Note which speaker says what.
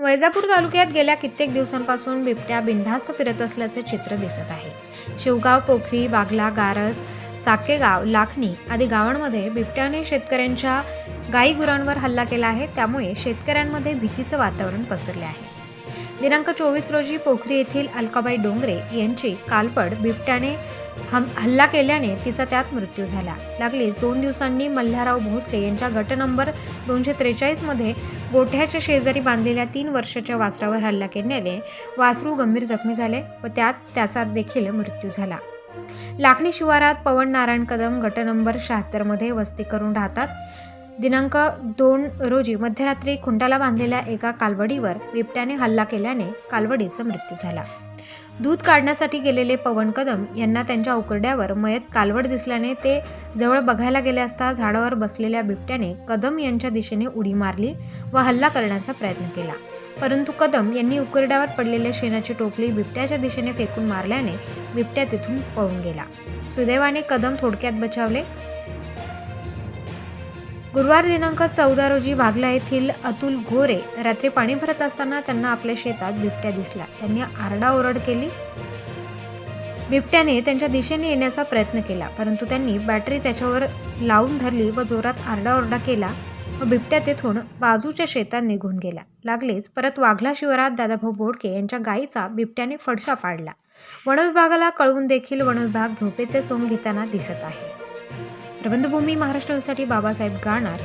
Speaker 1: वैजापूर तालुक्यात गेल्या कित्येक दिवसांपासून बिबट्या बिनधास्त फिरत असल्याचे चित्र दिसत आहे. शिवगाव पोखरी बागला गारस साकेगाव लाखणी आदी गावांमध्ये बिबट्याने शेतकऱ्यांच्या गाई गुरांवर हल्ला केला आहे. त्यामुळे शेतकऱ्यांमध्ये भीतीचं वातावरण पसरले आहे. दिनांक चोवीस रोजी पोखरी येथील अलकाबाई डोंगरे यांची कालपड बिबट्याने हम हल्ला केल्याने तिचा त्यात मृत्यू झाला. लागलीच दोन दिवसांनी मल्हारराव भोसले यांच्या गट नंबर दोनशे त्रेचाळीसमध्ये गोठ्याच्या शेजारी बांधलेल्या तीन वर्षाच्या वासरावर हल्ला केल्याने वासरू गंभीर जखमी झाले व त्यात त्याचा देखील मृत्यू झाला. लाखणी शिवारात पवन नारायण कदम गट नंबर शहात्तरमध्ये वस्ती करून राहतात. दिनांक दोन रोजी मध्यरात्री खुंटाला बांधलेल्या एका कालवडीवर बिबट्याने हल्ला केल्याने कालवडीचा मृत्यू झाला. दूध काढण्यासाठी गेलेले पवन कदम यांना त्यांच्या उकरड्यावर मयत कालवड दिसल्याने ते जवळ बघायला गेले असता झाडावर बसलेल्या बिबट्याने कदम यांच्या दिशेने उडी मारली व हल्ला करण्याचा प्रयत्न केला. परंतु कदम यांनी उकरड्यावर पडलेल्या शेणाची टोपली बिबट्याच्या दिशेने फेकून मारल्याने बिबट्या तिथून पळून गेला. सुदैवाने कदम थोडक्यात बचावले. गुरुवार दिनांक चौदा रोजी भागला येथील अतुल घोरे रात्री पाणी भरत असताना त्यांना आपल्या शेतात बिबट्या दिसला. त्यांनी आरडाओरड केली. बिबट्याने त्यांच्या दिशेने येण्याचा प्रयत्न केला परंतु त्यांनी बॅटरी त्याच्यावर लावून धरली व जोरात आरडाओरडा केला व बिबट्या तेथून बाजूच्या शेतात निघून गेला. लागलेच परत वाघला शिवारात दादाभाऊ बोडके यांच्या गायीचा बिबट्याने फडशा पाडला. वनविभागाला कळवून देखील वनविभाग झोपेचे सोंग घेताना दिसत आहे. प्रबंधभूमी महाराष्ट्र बाबासाहेब गाणार